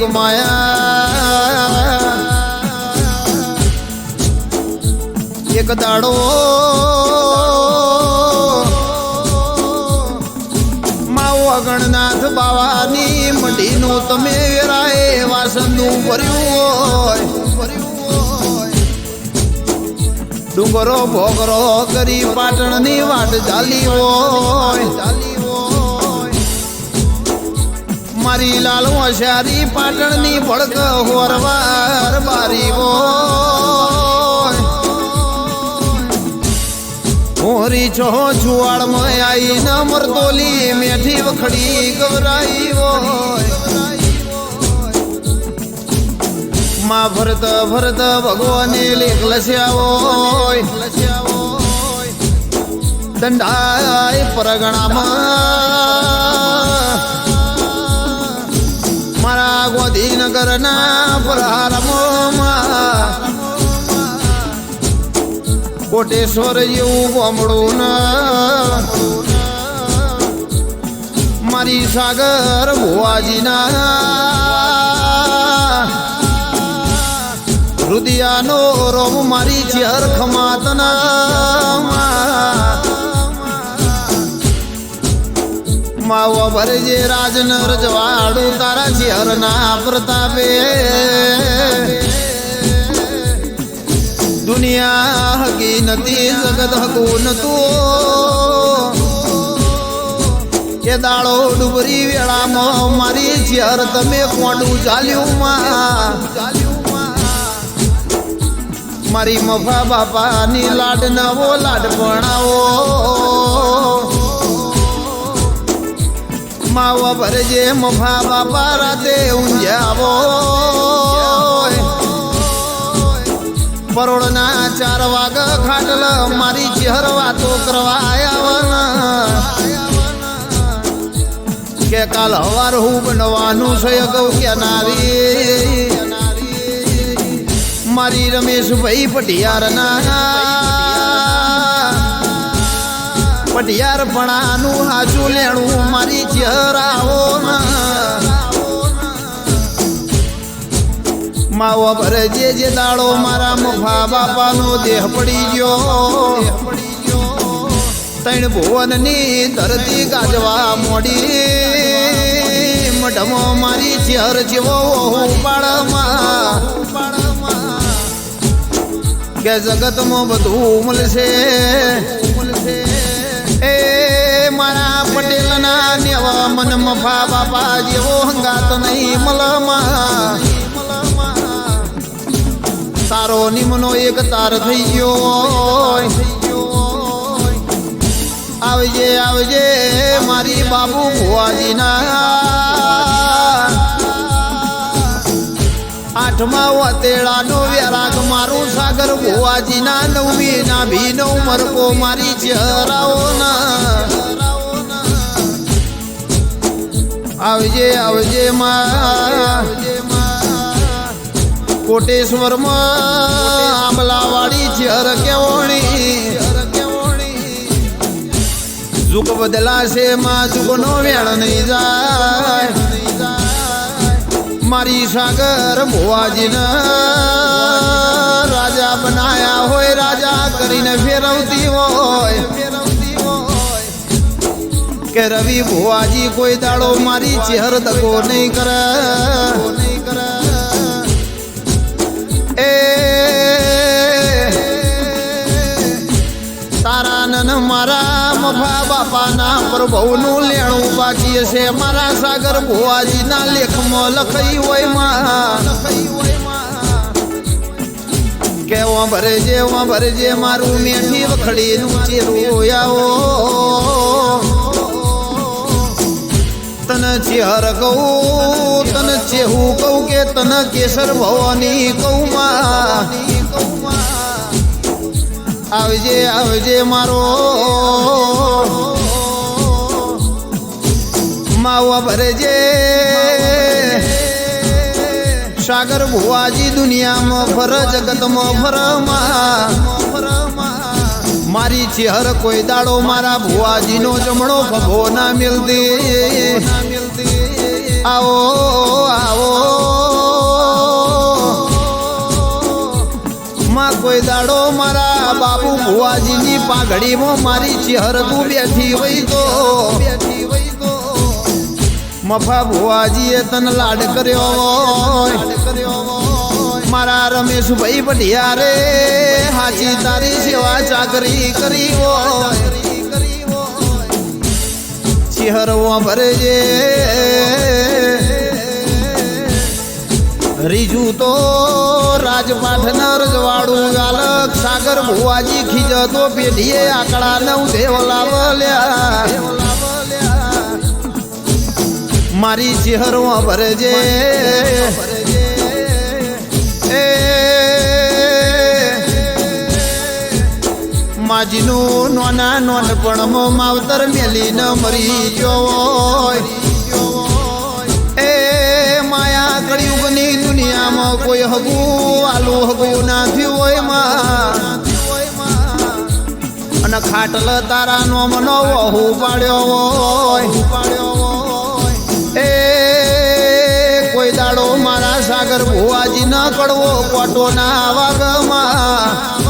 મારી માયા એક દાડો માવો અગણનાથ બાવાની મંડીનું તમે વેરાએ વાસણનું ભર્યું હોય ડુંગરો ભોગરો કરી પાટણની વાટ ચાલી હોય। મારી લાલ હોશિયારી પાટણની ભડક હોરવાર બારી હોરી છો છુવાડમાં આઈ ના મરતોલી મેઠી વખડી ગવરાઈ હોય. માં ભરત ભરત ભગવાને લેખ લસ્યા હોય. દંડાય પરગણામાં ગોધીનગરના પ્રહારમાં કોટેશ્વર જેવું બમડું ના. મારી સાગર ભુવાજીના રુદિયાનો રોમ મારી ચરખ ખમાતના. માવો ભરજે રાજન રજવાડું તારા ચેરના પ્રતાપે. દુનિયા હકી નથી, જગત હકું નતું. કે દાળો ડુબરી વેળામાં મારી ચેર તમે કોડું ચાલ્યું માં. મારી મફા બાપાની લાડ નવો લાડ ભણાવો માવા ભરજે મફા બાપા રાતે ઊંઝાવો પરોળના ચાર વાગ ખાટલ મારી ચહેર વાતો કરવા આવ્યા કે કાલ હવાર હું બનવાનું છે ગૌ કે નારી મારી રમેશભાઈ પટિયારના. પટિયાર હાજુ લેણું મારી ચહેરાઓ માવો ભરે જે જે દાડો મારા મફા બાપાનો દેહ પડી ગયો. તૈણ ભુવનની ધરતી ગાજવા મોડી. મઢમો મારી ચહેર જેવો ઉપાડમાં કે જગતમાં બધું મળશે એ મારા પટેલના નેવા મન મફા બાપા જેવો હંગાત નહીં મલમાં. તારો નિમનો એક તાર થઈ ગયો આવજે આવજે, મારી બાબુ ભુવાજીના. આઠમા વતેળાનો વેરાગ મારું સાગર ભુવાજીના નવમી ના ભી નવ મરકો મારી ચહેરાઓ આવજે આવજે માં. કોટેશ્વરમાં આંબલાવાડી ચર કેવણી. જુગ બદલાશે માં, જુગનો વેણ નહીં જાય. મારી સાગર ભુવાજીના રાજા બનાયા હોય, રાજા કરીને ફેરવતી હોય. કે રવિ ભુવાજી કોઈ દાડો મારી ચહેર દગો નહીં કરે. એ તારા નન મારા મફા બાપાના પ્રભુનું લેણું બાકી હશે મારા સાગર ભુવાજીના લેખમાં લખાઈ હોયમાં. કે ભરે જે મારું મેઠી વખડીનું ચેરું આવો. તન ચેહર કહું તન ચેહું કહું કે તન કેસર ભવાની કહું માં આવજે આવજે મારો. માવા ભરજે. સાગર ભુવાજી દુનિયામાં ફર, જગતમાં ફરમાં મારી ચેહર કોઈ દાડો મારા ભુવાજીનો જમણો ભગો ના મિલતી. આવો આવો. માં કોઈ દાડો મારા બાપુ ભુવાજીની પાઘડીમાં મારી ચેહર તું બેઠી હોય તો મફા ભુવાજીએ તને લાડ કર્યો મારા રમેશભાઈ પઢિયા રે હાજી તારી સેવા ચાકરી કરી હોય. ચિહરવા ભરે રીજુ તો રાજપાઠ ન રજવાડું ગાલક, સાગર ભુવાજી ખીજતો પેઢીએ આકડા નવ દેવ લાવલ્યા. મારી ચેહરવા ભરજે. એ માજીનું નોના નોનપણમાં માવતર મેલીને મરી ગયો એ માયા કળિયુગની દુનિયામાં કોઈ હગું આલુ હગું ના થયું હોય અને ખાટલ તારા નો મનો વહુ પાડ્યો હોય. એ કોઈ દાડો મારા સાગર ભુવાજી ન કડવો કોટો ના વાગમાં.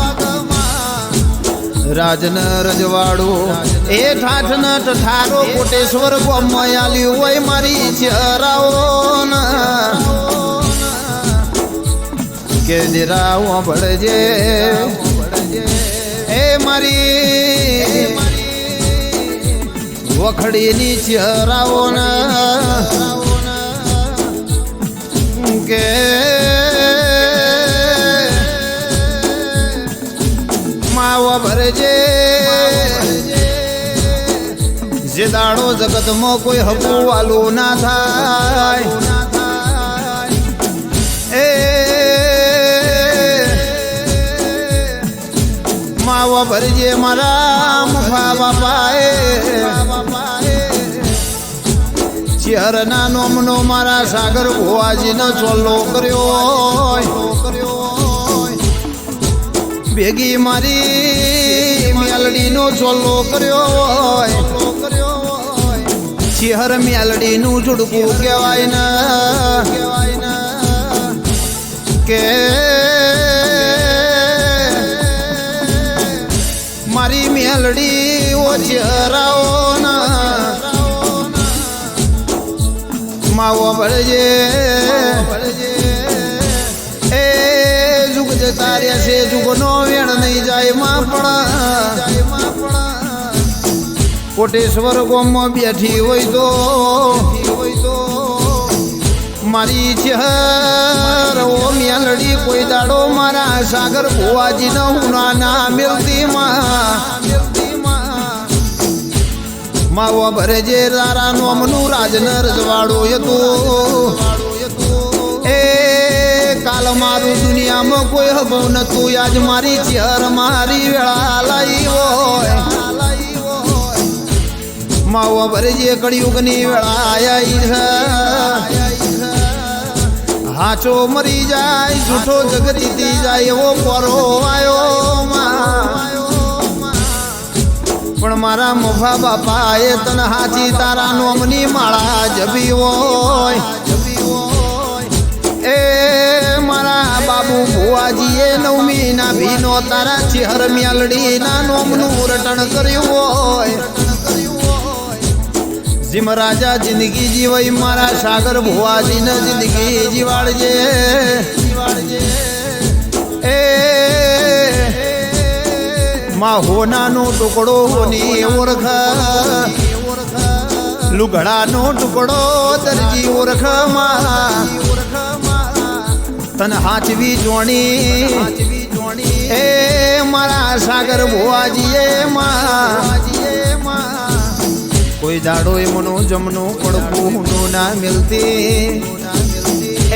રાજન રજવાડો. એ ઠાઠ ન ઠારો કોટેશ્વર ગોમમાં હોય મારી ચરાઓ કે દેરાવો ભળજે. એ મારી વખડીની ચરાવો કે દાડો જગતમાં કોઈ હકુ વાલું ના થાય. એ માવા ભરજે મારા મુફા બાપાએ. ચેહરના નોમનો મારા સાગર ભુવાજીનો ચોલ્લો કર્યો ભેગી મારી મેલડીનો ચોલ્લો કર્યો હોય. ચેહર મેલડીનું જુડકું કહેવાય ને. કે મારી મેલડી ઓ ચહેરાઓ માવો ભળજે એ જુગ જતા રહ્યા છે, જુગનો વેણ નહીં જાય માં પણ. કોટેશ્વર ગોમમાં બેઠી હોય તો મારી ચહેર ઓ મેલડી કોઈ દાડો મારા સાગર ભુવાજી ન હું ના મિલતી માવો ભરે જે તારા નોમનું રાજનર જવાડો હતું એ કાલ મારું દુનિયામાં કોઈ હબો નતું. આજ મારી ચહેર મારી વેળા લાવી હોય. માવો ભરે જે કળિયુગની વેળા આયા હાચો મરી જાય, જૂઠો જગતી જાય એવો પરો આવ્યો પણ મારા મોભા બાપા એ તને હાચી તારા નોમની માળા જબી હોય. એ મારા બાબુ ભુવાજીએ નવમી ના ભીનો તારા ચિહર મ્યાલડી ના નોમનું રટણ કર્યું હોય. જીમ રાજા જિંદગી જીવાય, મારા સાગર ભુવાજી ને જિંદગી જીવાડજે. એ, માં હોનાનો ટુકડો હોની ઓળખ. લુગડાનો ટુકડો દરજી ઓળખમાં તન હાચવી જોણી. એ, મારા સાગર ભુવાજીએ માં કોઈ દાડો એમનો જમનો પડકું નો ના મિલતી.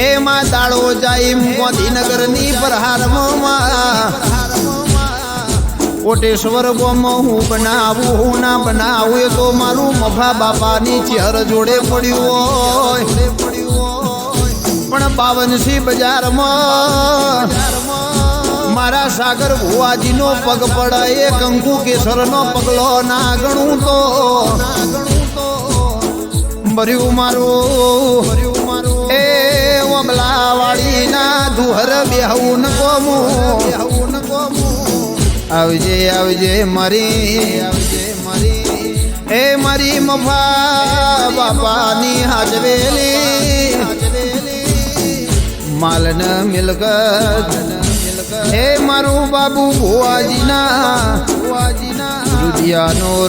એમાં દાડો જાય ગાંધીનગરની પ્રહારમાં. કોટેશ્વર બોમ હું બનાવું હું ના બનાવું, એ તો મારું મફા બાપાની ચેહર જોડે પડ્યું હોય. પણ બાવનસી બજારમાં મારા સાગર ભુવાજીનો પગ પડે એ કંકુ કેસરનો પગલો ના ગણું તો. ભર્યું મારું. એ ઓબલા વાળી ના દુહર બેહવું ન કોમું આવજે આવજે મારી આવજે મારી. એ મારી મફા બાપાની હાજવેલી. માલન મિલકત હે મારું બાબુ ભુવાજીના ભુવાજીના.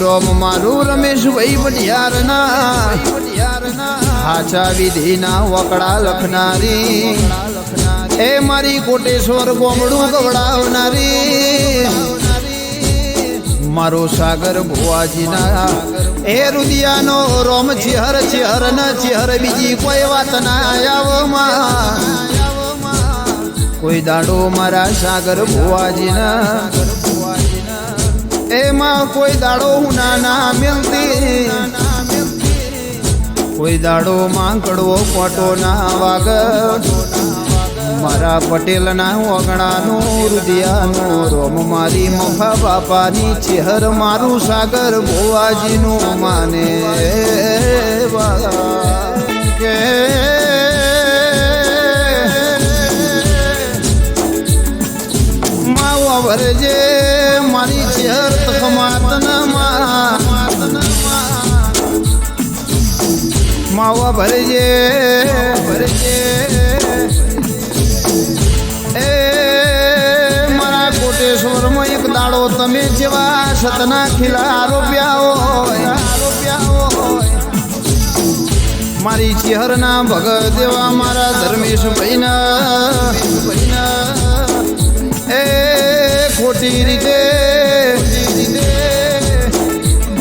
રોમ મારું રમેશ ભાઈ પટિયારના હાચા વિધિના વકડા લખનારી. એ મારી કોટેશ્વર ગોમડું ગવડાવનારી. મારો સાગર ભુવાજીના. એ રુદિયાનો રોમ ચિહર ચિહર ન ચિહર, બીજી કોઈ વાત ના આવમાં કોઈ દાડો મારા સાગર ભુવાજીના. એમાં કોઈ દાડો હું નાના મિલતી. કોઈ દાડો માં કડવો કોટો ના વાગ મારા પટેલના ઓગણાનો રુદિયાનો રોમ મારી મોખા બાપાની ચેહર મારું સાગર ભુવાજીનું માને. કે ભરજે મારી ચેહર તકમાતના માવા ભરજે ભરજે. એ મારા કોટેશ્વરમાં એક દાડો તમે જેવા સતના ખીલા આરોપ્યા હોય. મારી ચેહરના ભગત દેવા મારા ધર્મેશ ભાઈના ભાઈના. રીતે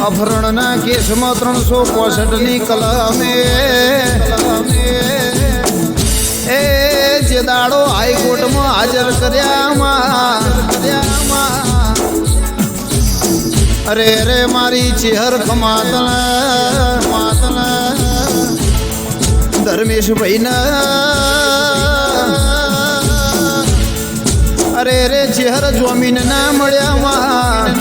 અભરણના કેસમાં ત્રણસો પોસઠની કલમે. એ જે દાડો હાઈકોર્ટમાં હાજર કર્યામાં અરે રે મારી ચેહર ખમાતણ માતણ અરે રે ચેહર જમીન ના મળ્યામાં.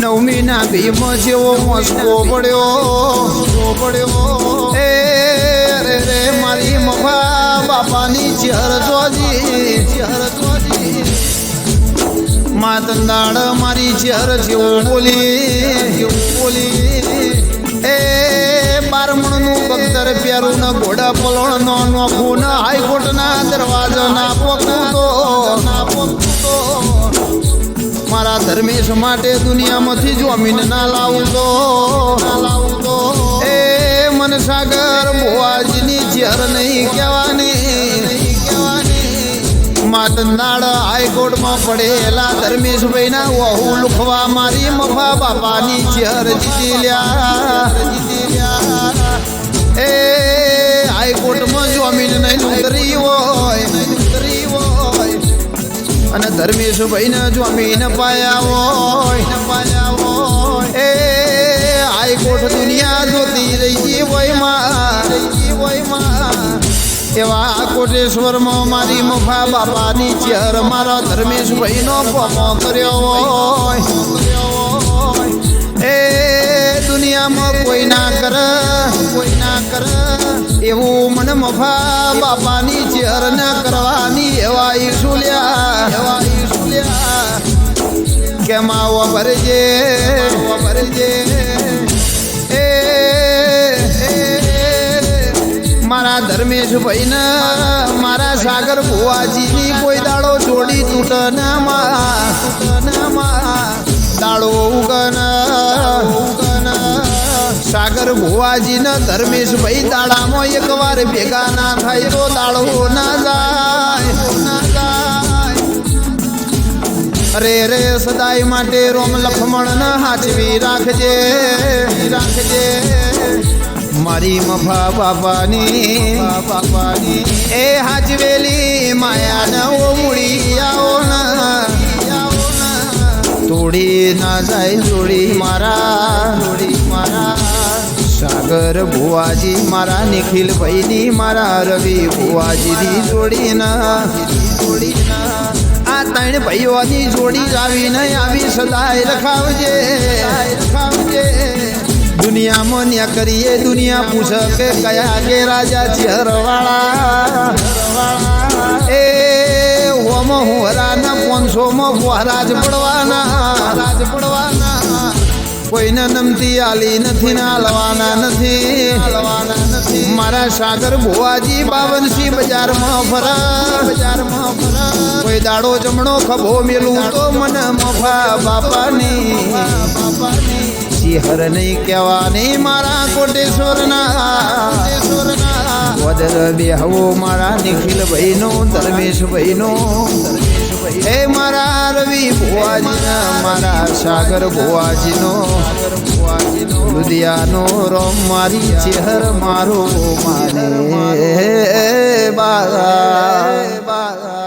નવમી ના ભીમ જેવો મસ્કો પડ્યો. પડ્યો એ અરે રે મારી મફા બાપાની ચેહર જોજી. ચેહર જોજી માતંદાળ મારી ચેહર જેવો બોલી. બોલી એ બારમણનું બગતર પ્યારું ન ઘોડા પલોણ નો નોખું ન હાઈકોર્ટ ના દરવાજા ના મારા ધર્મેશ માટે દુનિયામાંથી જમીન ના લાવું તો ના લાવું ભુવાજીની ચેર નહીં કહેવાની. માટનાળ હાઈકોર્ટમાં પડેલા ધર્મેશભાઈના વહુ લુખવા મારી મફા બાપાની ચેર જીતી લ્યા. એ હાઈકોર્ટમાં જમીન નહીં ઉતરી હોય અને ધર્મેશભાઈને જમીન પાયા હોય પાયા હોય એ હાઈકોર્ટ દુનિયા જોતી રહી હોયમાં, રહી હોયમાં. એવા કોટેશ્વરમાં મારી મફા બાપાની ચેર મારા ધર્મેશભાઈનો પમો કર્યો હોય. એ દુનિયામાં કોઈ ના કર, કોઈ ના કર. એવું મને મફા બાપાની ચેર ના કરવાની કેમ આવો ભરજે એ મારા ધર્મેશ ભાઈને મારા સાગર ભુવાજીની કોઈ દાડો જોડી તૂટનામાં દાડો ઉગન ઉગન સાગર ભુવાજીને ધર્મેશ ભાઈ દાડામાં એક વાર ભેગા ના થાય તો દાડો ના જાય. અરે રે સદાય માટે રોમ લખમણ ના હાચવી રાખજે રાખજે. મારી મફા બાપાની બાપાની. એ હાચવેલી માયા ન ઓમડી આવો ના. તોડી ના જાય જોડી મારા જોડી મારા. સાગર ભુવાજી મારા નિખિલ ભાઈની મારા, રવિ ભુવાજીની જોડી ના. ત્રણ ભાઈઓની જોડી આવીને આવી સદાય રખાવજે રખાવજે. દુનિયામાં ન્યા કરીએ, દુનિયા પૂછે કે કયા કે રાજા ચહેરવાળા. એ હોમ હોરાના, પાંચસોમાં મહારાજ પડવાના. રાજ પડવાના કોઈને નમતી આલી નથી, ને હાલવાના નથી. હાલવાના મારા સાગર ભુવાજી બાવનસી બજારમાં ફરા બજારમાં ફરા કોઈ દાડો જમણો ખભો મેલું તો મને મફા બાપાની. બાપાની સિંહર નહીં કહેવાની મારા કોટેશ્વરના. વદર બેહવો મારા નિખિલ ભાઈનો, ધર્મેશ ભાઈનો. હે મારા રવિ ભુવાજીના, મારા સાગર ભુવાજીનો લુધિયાનો રમ, મારી ચેહર મારો માને. હે બાગા બાગા